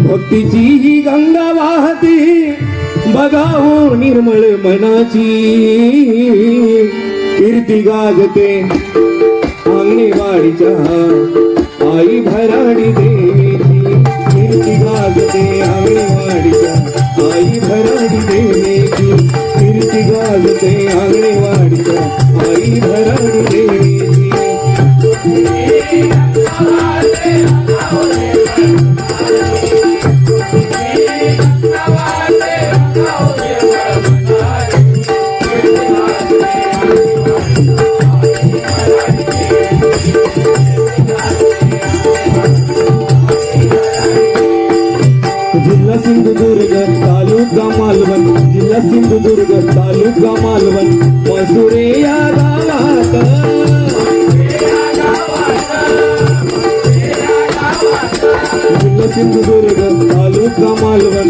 भक्तीची ही गंगा वाहते. बघावो हो निर्मळ मनाची. कीर्ती गाजते. अंगणेवाडीच्या आई भराडी देवीची. कीर्ती गाजते अंगणेवाडीच्या आई भराडी देवीची. कीर्ती गाजते अंगणेवाडीच्या आई भराडी जिल्हा सिंधुदुर्ग तालुका मालवण जिल्हा सिंधुदुर्ग तालुका मालवण मसुरे या गावात. जिल्हा सिंधुदुर्ग तालुका मालवण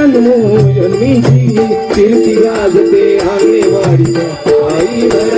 गावकऱ्यांचं भाग्य ही थोरा